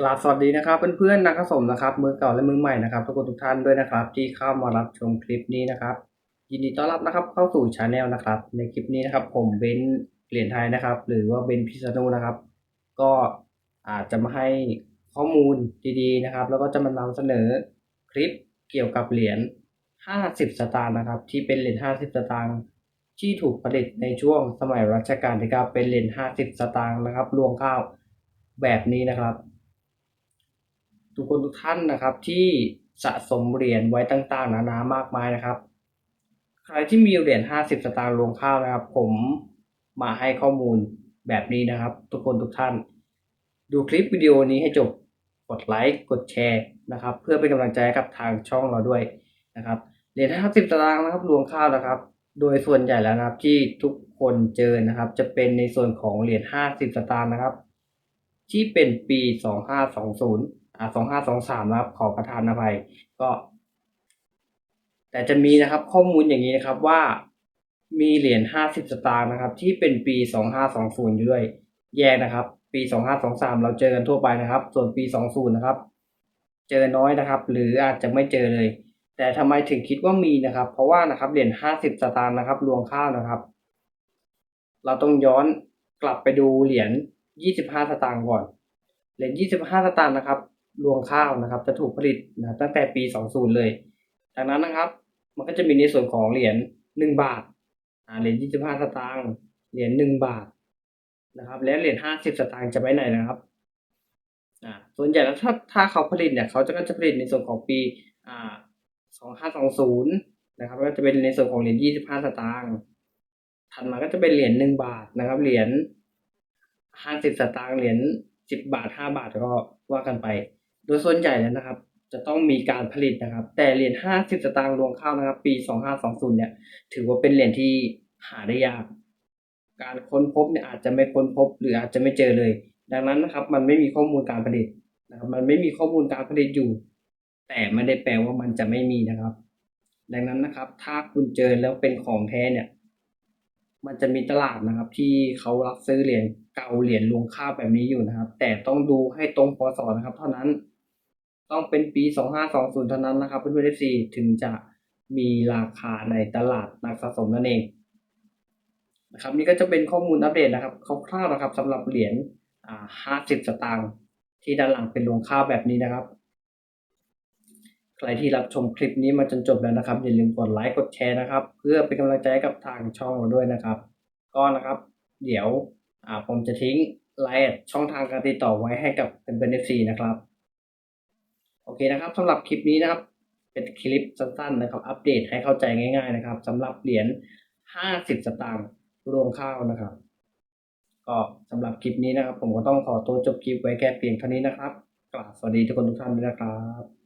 กราบสวัสดีนะครับเพื่อนๆนักสมนะครับมือเก่าและมือใหม่นะครับทุกคนทุกท่านด้วยนะครับ ที่เข้ามารับชมคลิปนี้นะครับ ยินดีต้อนรับนะครับเข้าสู่ชาแนลนะครับ ในคลิปนี้นะครับ ผมเบนเหรียญไทยนะครับ หรือว่าเบนพิษณุนะครับ ก็อาจจะมาให้ข้อมูลดีๆนะครับ แล้วก็จะมานำเสนอคลิปเกี่ยวกับเหรียญ 50 สตางค์นะครับ ที่เป็นเหรียญ 50 สตางค์ที่ถูกผลิตในช่วงสมัยรัชกาลที่9เป็นเหรียญ 50 สตางค์นะครับรวงข้าวแบบนี้นะครับ ทุกคนทุกท่านนะครับที่สะสมเหรียญไว้ต่างๆนานามากมายนะครับ ใครที่มีเหรียญ50 สตางค์รวงข้าวนะครับ ผมมาให้ข้อมูลแบบนี้นะครับ ทุกคนทุกท่าน ดูคลิปวิดีโอนี้ให้จบกดไลค์กดแชร์นะครับ เพื่อเป็นกำลังใจกับทางช่องเราด้วยนะครับเหรียญ50 สตางค์นะครับรวงข้าวนะครับ โดยส่วนใหญ่แล้วนะครับที่ทุกคนเจอนะครับ จะเป็นในส่วนของเหรียญ50 สตางค์นะครับ ที่เป็นปี 2520 อ่า2523นะครับ ขอประทานอภัยก็ แต่จะมีนะครับ ข้อมูลอย่างนี้นะครับว่ามีเหรียญ50สตางค์นะครับ ที่เป็นปี2520องศูนย์อยู่ด้วย แยกนะครับ ปี2523เราเจอกันทั่วไปนะครับ ส่วนปี20นย์นะครับ เจอน้อยนะครับ หรืออาจจะไม่เจอเลย แต่ทำไมถึงคิดว่ามีนะครับ เพราะว่านะครับเหรียญ50สตางค์นะครับรวงข้าวนะครับ เราต้องย้อนกลับไปดูเหรียญ25สตางค์ก่อน เหรียญ25สตางค์นะครับ รวงข้าวนะครับ จะถูกผลิตนะตั้งแต่ปี 20 เลยดังนั้นนะครับ มันก็จะมีในส่วนของเหรียญ1บาทอ่าเหรียญ25 สตางค์เหรียญ1บาทนะครับ แล้วเหรียญ50 สตางค์จะไปไหนนะครับอ่าส่วนใหญ่แล้วถ้าถ้าเขาผลิตเนี่ยเขาจะก็จะผลิตในส่วนของปีอ่า2520นะครับ ก็จะเป็นในส่วนของเหรียญ25 สตางค์ถัดมาก็จะเป็นเหรียญ1บาทนะครับ เหรียญ50 สตางค์เหรียญ10 บาท 5 บาทก็ว่ากันไป โดยส่วนใหญ่แล้วนะครับ จะต้องมีการผลิตนะครับ แต่เหรียญ50 สตางค์รวงข้าวนะครับ ปี 2520 เนี่ย ถือว่าเป็นเหรียญที่หาได้ยาก การค้นพบเนี่ยอาจจะไม่ค้นพบ หรืออาจจะไม่เจอเลย ดังนั้นนะครับ มันไม่มีข้อมูลการผลิตนะครับมันไม่มีข้อมูลการผลิตอยู่ แต่ไม่ได้แปลว่ามันจะไม่มีนะครับ ดังนั้นนะครับ ถ้าคุณเจอแล้วเป็นของแท้เนี่ย มันจะมีตลาดนะครับ ที่เขารับซื้อเหรียญเก่าเหรียญรวงข้าวแบบนี้อยู่นะครับ แต่ต้องดูให้ตรงพศนะครับ เท่านั้น ต้องเป็นปี 2520 เท่านั้นนะครับเพื่อนๆ FC ถึงจะมีราคาในตลาดนักสะสมนั่นเองนะครับนี่ก็จะเป็นข้อมูลอัปเดตนะครับคร่าวๆนะครับสำหรับเหรียญ50 สตางค์ที่ด้านหลังเป็นรวงข้าวแบบนี้นะครับ ใครที่รับชมคลิปนี้มาจนจบแล้วนะครับ อย่าลืมกดไลค์กดแชร์นะครับ เพื่อเป็นกำลังใจให้กับทางช่องเราด้วยนะครับ ก็นะครับ เดี๋ยวผมจะทิ้งไลน์ช่องทางการติดต่อไว้ให้กับเป็นเบนซีนะครับ โอเคนะครับสำหรับคลิปนี้นะครับ เป็นคลิปสั้นๆนะครับ อัปเดตให้เข้าใจง่ายๆนะครับสำหรับเหรียญ 50 สตางค์รวมข้าวนะครับ ก็สำหรับคลิปนี้นะครับ ผมก็ต้องขอตัวจบคลิปไว้แค่เพียงเท่านี้นะครับกราบสวัสดีทุกคนทุกท่านด้วยนะครับ